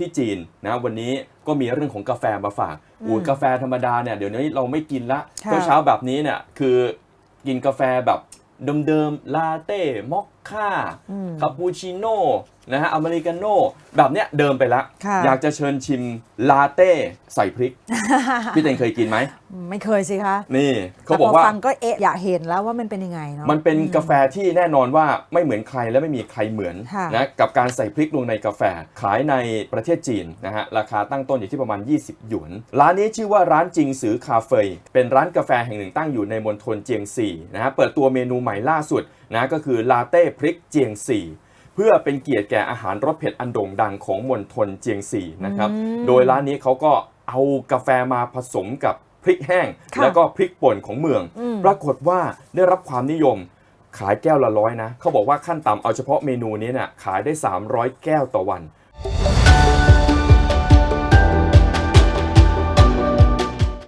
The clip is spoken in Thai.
ที่จีนนะวันนี้ก็มีเรื่องของกาแฟมาฝากอืมอูกาแฟธรรมดาเนี่ยเดี๋ยวนี้เราไม่กินละค่ะเช้าๆแบบนี้เนี่ยคือกินกาแฟแบบเดิมๆลาเต้มอคค่าอืมคาปูชิโน่นะฮะอเมริกาโน่แบบเนี้ยเดิมไปละค่ะ อยากจะเชิญชิมลาเต้ใส่พริก พี่เต็งเคยกินไหม ไม่เคยสิคะนี่เขาแต่บอกพอว่า ฟังก็เอะอยากเห็นแล้วว่ามันเป็นยังไงเนาะ มันเป็นกาแฟที่แน่นอนว่าไม่เหมือนใครและไม่มีใครเหมือนค่ะ นะกับการใส่พริกลงในกาแฟขายในประเทศจีนนะฮะราคาตั้งต้นอยู่ที่ประมาณ 20 หยวน ร้านนี้ชื่อว่าร้านจิงซือคาเฟ่เป็นร้านกาแฟแห่งหนึ่งตั้งอยู่ในมณฑลเจียงซีนะฮะเปิดตัวเมนูใหม่ล่าสุดนะก็คือลาเต้พริกเจียงซีเพื่อเป็นเกียรติแก่อาหารรสเผ็ดอันโด่งดังของมณฑลเจียงซีนะครับอืมโดยร้านนี้เขาก็เอากาแฟมาผสมกับพริกแห้งค่ะแล้วก็พริกป่นของเมืองอืมปรากฏว่าได้รับความนิยมขายแก้วละร้อยนะ เขาบอกว่าขั้นต่ำเอาเฉพาะเมนูนี้เนี่ยขายได้ 300 แก้วต่อวัน